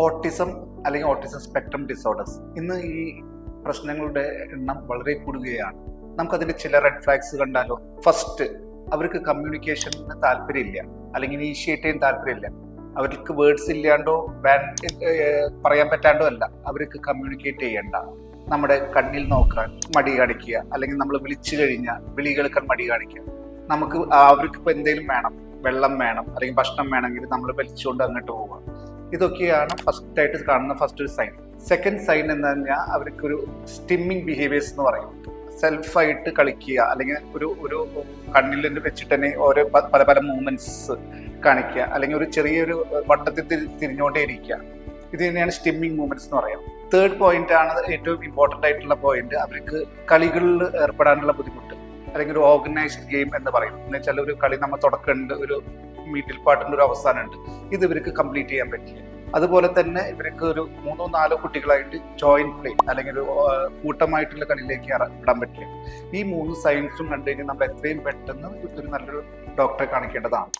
Autism അല്ലെങ്കിൽ autism spectrum disorders. ഇന്ന് ഈ പ്രശ്നങ്ങളുടെ എണ്ണം വളരെ കൂടുകയാണ്. നമുക്കതിന്റെ ചില റെഡ് ഫ്ലാഗ്സ് കണ്ടാലോ? ഫസ്റ്റ് അവർക്ക് കമ്മ്യൂണിക്കേഷന് താല്പര്യമില്ല. അല്ലെങ്കിൽ ഇനീഷ്യേറ്റ് ചെയ്യാൻ താല്പര്യമില്ല. അവർക്ക് വേർഡ്സ് ഇല്ലാണ്ടോ പറയാൻ പറ്റാണ്ടോ അല്ല. അവർക്ക് കമ്മ്യൂണിക്കേറ്റ് ചെയ്യണ്ട. നമ്മുടെ കണ്ണിൽ നോക്കാൻ മടി കാണിക്കുക. അല്ലെങ്കിൽ നമ്മൾ വിളിച്ചു കഴിഞ്ഞാൽ വിളി കേൾക്കാൻ മടി കാണിക്കുക. നമുക്ക് അവർക്ക് ഇപ്പൊ എന്തെങ്കിലും വേണം. വെള്ളം വേണം. അല്ലെങ്കിൽ ഭക്ഷണം വേണമെങ്കിൽ നമ്മൾ വലിച്ചുകൊണ്ട് അങ്ങോട്ട് പോവുക. ഇതൊക്കെയാണ് ഫസ്റ്റ് ആയിട്ട് കാണുന്ന ഫസ്റ്റ് ഒരു സൈൻ സെക്കൻഡ് സൈൻ എന്ന് പറഞ്ഞാൽ അവർക്കൊരു സ്റ്റിമ്മിങ് ബിഹേവിയേഴ്സ് എന്ന് പറയും. സെൽഫായിട്ട് കളിക്കുക അല്ലെങ്കിൽ ഒരു ഒരു കണ്ണിൽ വെച്ചിട്ട് തന്നെ ഓരോ പല പല മൂവ്മെന്റ്സ് കാണിക്കുക അല്ലെങ്കിൽ ഒരു ചെറിയൊരു വട്ടത്തിൽ തിരി- തിരിഞ്ഞുകൊണ്ടേ ഇരിക്കുക. ഇത് തന്നെയാണ് സ്റ്റിമ്മിങ് മൂവ്മെന്റ്സ് എന്ന് പറയാം. തേർഡ് പോയിന്റ് ആണ് ഏറ്റവും ഇമ്പോർട്ടന്റ് ആയിട്ടുള്ള പോയിന്റ് അവർക്ക് കളികളിൽ ഏർപ്പെടാനുള്ള ബുദ്ധിമുട്ട് അല്ലെങ്കിൽ ഒരു ഓർഗനൈസ്ഡ് ഗെയിം എന്ന് പറയും. എന്ന് വെച്ചാൽ ഒരു കളി നമ്മൾ തുടക്കേണ്ട ഒരു മീറ്റിൽ പാട്ടിന്റെ ഒരു അവസാനമുണ്ട്. ഇത് ഇവർക്ക് കംപ്ലീറ്റ് ചെയ്യാൻ പറ്റില്ല അതുപോലെ തന്നെ ഇവർക്ക് ഒരു മൂന്നോ നാലോ കുട്ടികളായിട്ട് ജോയിന്റ് പ്ലേ അല്ലെങ്കിൽ ഒരു കൂട്ടമായിട്ടുള്ള കളിയിലേക്ക് ഇടാൻ പറ്റില്ല. ഈ മൂന്ന് സയൻസും കണ്ടു കഴിഞ്ഞാൽ നമ്മൾ എത്രയും പെട്ടെന്ന് ഒരു നല്ലൊരു ഡോക്ടറെ കാണിക്കേണ്ടതാണ്.